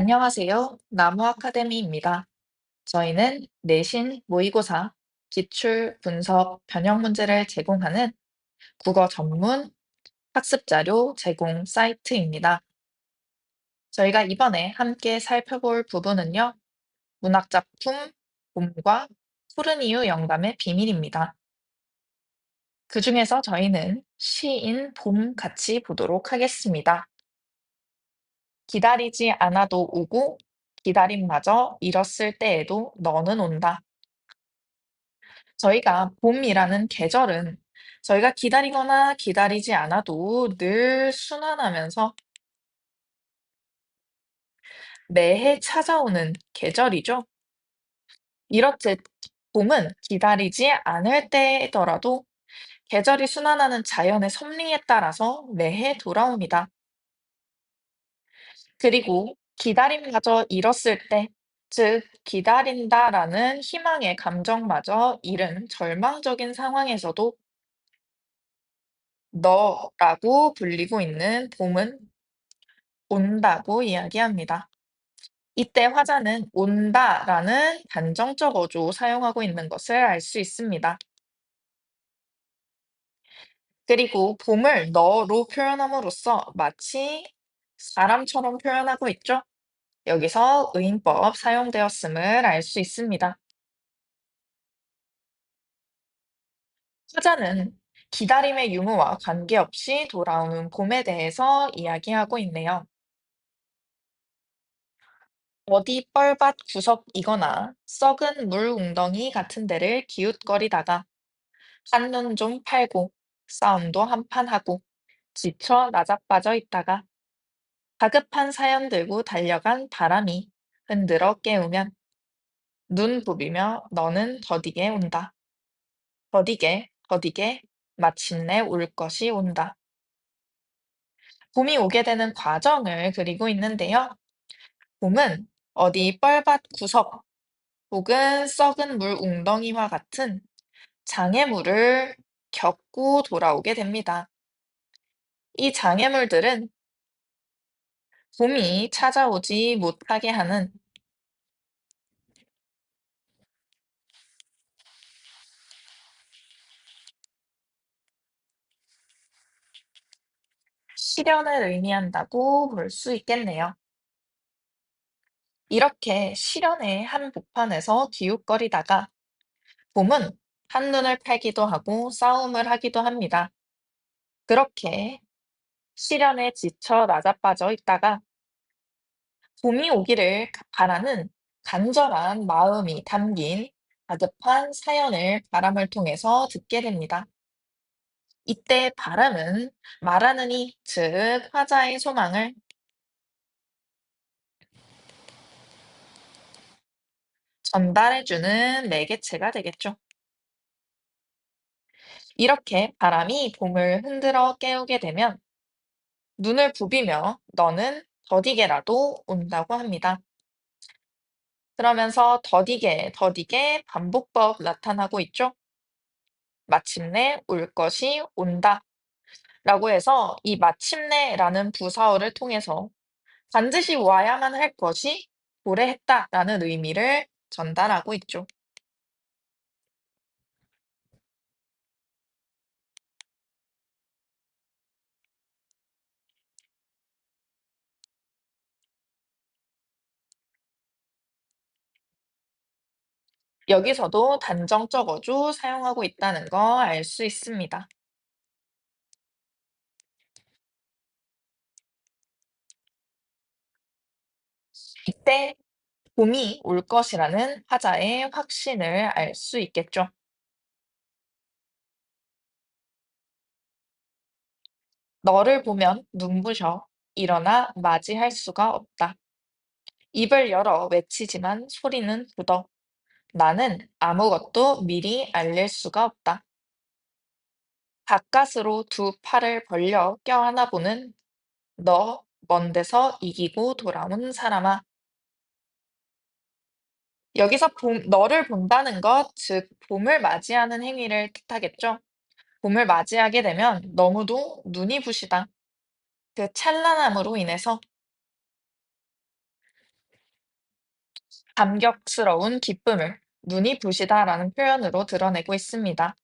안녕하세요. 나무 아카데미입니다. 저희는 내신, 모의고사, 기출, 분석, 변형 문제를 제공하는 국어 전문 학습 자료 제공 사이트입니다. 저희가 이번에 함께 살펴볼 부분은요, 문학 작품 봄과 푸른 이유 영감의 비밀입니다. 그 중에서 저희는 시인 봄 같이 보도록 하겠습니다. 기다리지 않아도 오고 기다림마저 잃었을 때에도 너는 온다. 저희가 봄이라는 계절은 저희가 기다리거나 기다리지 않아도 늘 순환하면서 매해 찾아오는 계절이죠. 이렇듯 봄은 기다리지 않을 때더라도 계절이 순환하는 자연의 섭리에 따라서 매해 돌아옵니다. 그리고 기다림마저 잃었을 때, 즉, 기다린다라는 희망의 감정마저 잃은 절망적인 상황에서도 너라고 불리고 있는 봄은 온다고 이야기합니다. 이때 화자는 온다라는 단정적 어조 사용하고 있는 것을 알 수 있습니다. 그리고 봄을 너로 표현함으로써 마치 사람처럼 표현하고 있죠. 여기서 의인법 사용되었음을 알 수 있습니다. 화자는 기다림의 유무와 관계없이 돌아오는 봄에 대해서 이야기하고 있네요. 어디 뻘밭 구석이거나 썩은 물 웅덩이 같은 데를 기웃거리다가 한눈 좀 팔고 싸움도 한판 하고 지쳐 나자빠져 있다가 다급한 사연 들고 달려간 바람이 흔들어 깨우면 눈 부비며 너는 더디게 온다. 더디게, 더디게 마침내 올 것이 온다. 봄이 오게 되는 과정을 그리고 있는데요. 봄은 어디 뻘밭 구석 혹은 썩은 물 웅덩이와 같은 장애물을 겪고 돌아오게 됩니다. 이 장애물들은 봄이 찾아오지 못하게 하는 시련을 의미한다고 볼 수 있겠네요. 이렇게 시련의 한복판에서 기웃거리다가 봄은 한눈을 팔기도 하고 싸움을 하기도 합니다. 그렇게 시련에 지쳐 나자빠져 있다가 봄이 오기를 바라는 간절한 마음이 담긴 다급한 사연을 바람을 통해서 듣게 됩니다. 이때 바람은 말하는 이, 즉 화자의 소망을 전달해주는 매개체가 되겠죠. 이렇게 바람이 봄을 흔들어 깨우게 되면 눈을 부비며 너는 더디게라도 온다고 합니다. 그러면서 더디게, 더디게 반복법 나타나고 있죠. 마침내 올 것이 온다. 라고 해서 이 마침내라는 부사어를 통해서 반드시 와야만 할 것이 도래했다라는 의미를 전달하고 있죠. 여기서도 단정적 어조 사용하고 있다는 거 알 수 있습니다. 이때 봄이 올 것이라는 화자의 확신을 알 수 있겠죠. 너를 보면 눈부셔 일어나 맞이할 수가 없다. 입을 열어 외치지만 소리는 굳어. 나는 아무것도 미리 알릴 수가 없다. 가까스로 두 팔을 벌려 껴안아 보는 너 먼 데서 이기고 돌아온 사람아. 여기서 봄, 너를 본다는 것, 즉 봄을 맞이하는 행위를 뜻하겠죠. 봄을 맞이하게 되면 너무도 눈이 부시다. 그 찬란함으로 인해서 감격스러운 기쁨을 눈이 부시다라는 표현으로 드러내고 있습니다.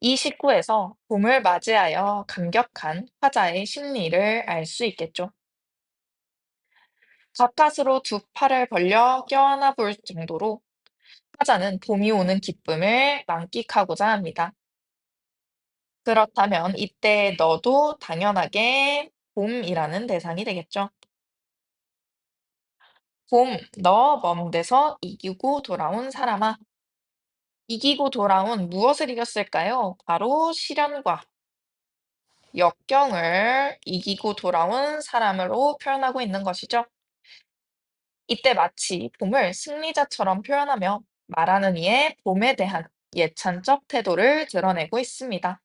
이 식구에서 봄을 맞이하여 감격한 화자의 심리를 알 수 있겠죠. 가까스로 두 팔을 벌려 껴안아 볼 정도로 화자는 봄이 오는 기쁨을 만끽하고자 합니다. 그렇다면 이때 너도 당연하게 봄이라는 대상이 되겠죠. 봄, 너먼 데서 이기고 돌아온 사람아. 이기고 돌아온 무엇을 이겼을까요? 바로 시련과 역경을 이기고 돌아온 사람으로 표현하고 있는 것이죠. 이때 마치 봄을 승리자처럼 표현하며 말하는 이의 봄에 대한 예찬적 태도를 드러내고 있습니다.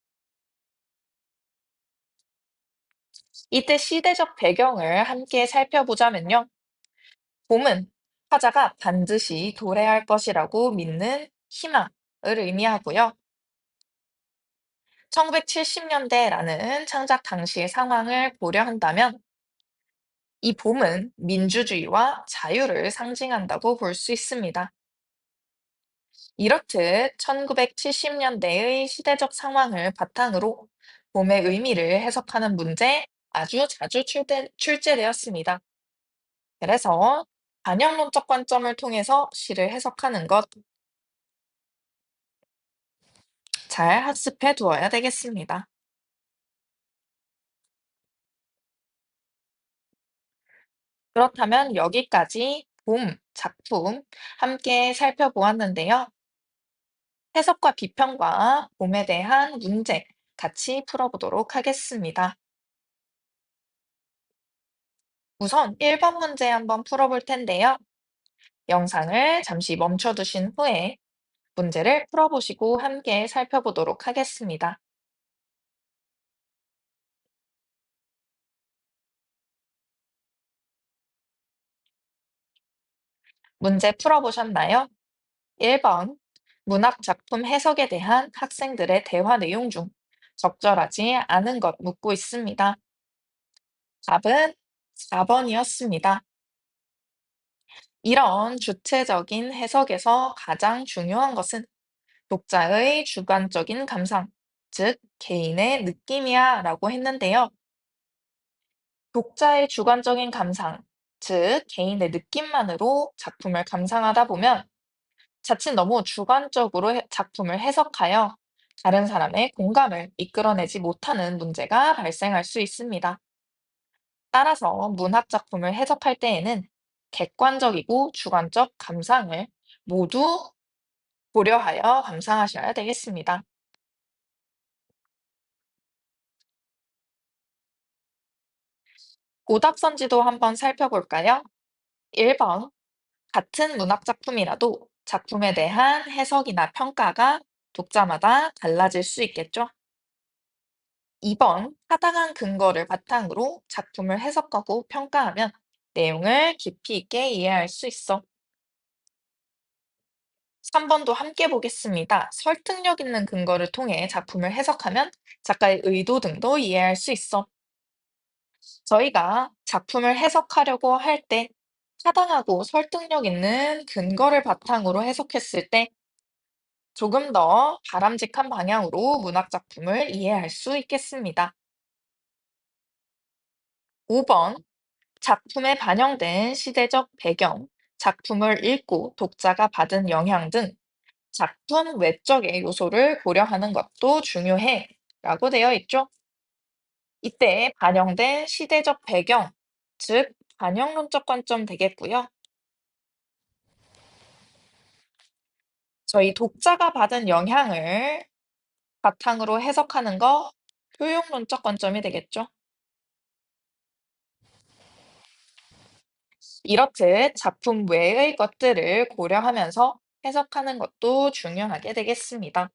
이때 시대적 배경을 함께 살펴보자면요. 봄은 화자가 반드시 도래할 것이라고 믿는 희망을 의미하고요. 1970년대라는 창작 당시의 상황을 고려한다면 이 봄은 민주주의와 자유를 상징한다고 볼 수 있습니다. 이렇듯 1970년대의 시대적 상황을 바탕으로 봄의 의미를 해석하는 문제 아주 자주 출제, 출제되었습니다. 그래서 반영론적 관점을 통해서 시를 해석하는 것 잘 학습해 두어야 되겠습니다. 그렇다면 여기까지 봄 작품 함께 살펴보았는데요. 해석과 비평과 봄에 대한 문제 같이 풀어보도록 하겠습니다. 우선 1번 문제 한번 풀어볼 텐데요. 영상을 잠시 멈춰두신 후에 문제를 풀어보시고 함께 살펴보도록 하겠습니다. 문제 풀어보셨나요? 1번 문학 작품 해석에 대한 학생들의 대화 내용 중 적절하지 않은 것 묻고 있습니다. 답은 4번이었습니다. 이런 주체적인 해석에서 가장 중요한 것은 독자의 주관적인 감상, 즉 개인의 느낌이야 라고 했는데요. 독자의 주관적인 감상, 즉 개인의 느낌만으로 작품을 감상하다 보면 자칫 너무 주관적으로 해- 작품을 해석하여 다른 사람의 공감을 이끌어내지 못하는 문제가 발생할 수 있습니다. 따라서 문학 작품을 해석할 때에는 객관적이고 주관적 감상을 모두 고려하여 감상하셔야 되겠습니다. 오답 선지도 한번 살펴볼까요? 1번. 같은 문학 작품이라도 작품에 대한 해석이나 평가가 독자마다 달라질 수 있겠죠? 2번. 타당한 근거를 바탕으로 작품을 해석하고 평가하면 내용을 깊이 있게 이해할 수 있어. 3번도 함께 보겠습니다. 설득력 있는 근거를 통해 작품을 해석하면 작가의 의도 등도 이해할 수 있어. 저희가 작품을 해석하려고 할 때 타당하고 설득력 있는 근거를 바탕으로 해석했을 때 조금 더 바람직한 방향으로 문학 작품을 이해할 수 있겠습니다. 5번. 작품에 반영된 시대적 배경, 작품을 읽고 독자가 받은 영향 등 작품 외적의 요소를 고려하는 것도 중요해 라고 되어 있죠. 이때 반영된 시대적 배경, 즉 반영론적 관점 되겠고요. 저희 독자가 받은 영향을 바탕으로 해석하는 거 효용론적 관점이 되겠죠. 이렇듯 작품 외의 것들을 고려하면서 해석하는 것도 중요하게 되겠습니다.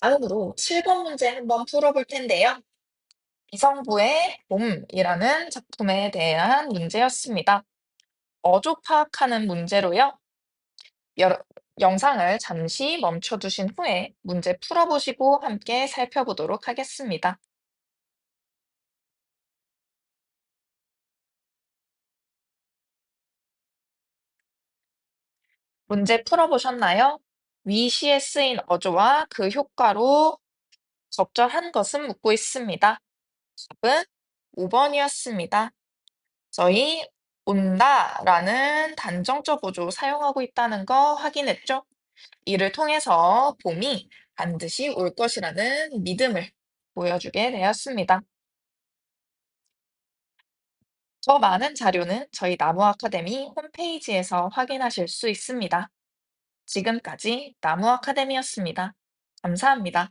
다음으로 7번 문제 한번 풀어볼 텐데요. 이성부의 봄이라는 작품에 대한 문제였습니다. 어조 파악하는 문제로요. 여러, 영상을 잠시 멈춰두신 후에 문제 풀어보시고 함께 살펴보도록 하겠습니다. 문제 풀어보셨나요? 위시에 쓰인 어조와 그 효과로 적절한 것은 묻고 있습니다. 답은 5번이었습니다. 저희 온다라는 단정적 어조 사용하고 있다는 거 확인했죠? 이를 통해서 봄이 반드시 올 것이라는 믿음을 보여주게 되었습니다. 더 많은 자료는 저희 나무 아카데미 홈페이지에서 확인하실 수 있습니다. 지금까지 나무 아카데미였습니다. 감사합니다.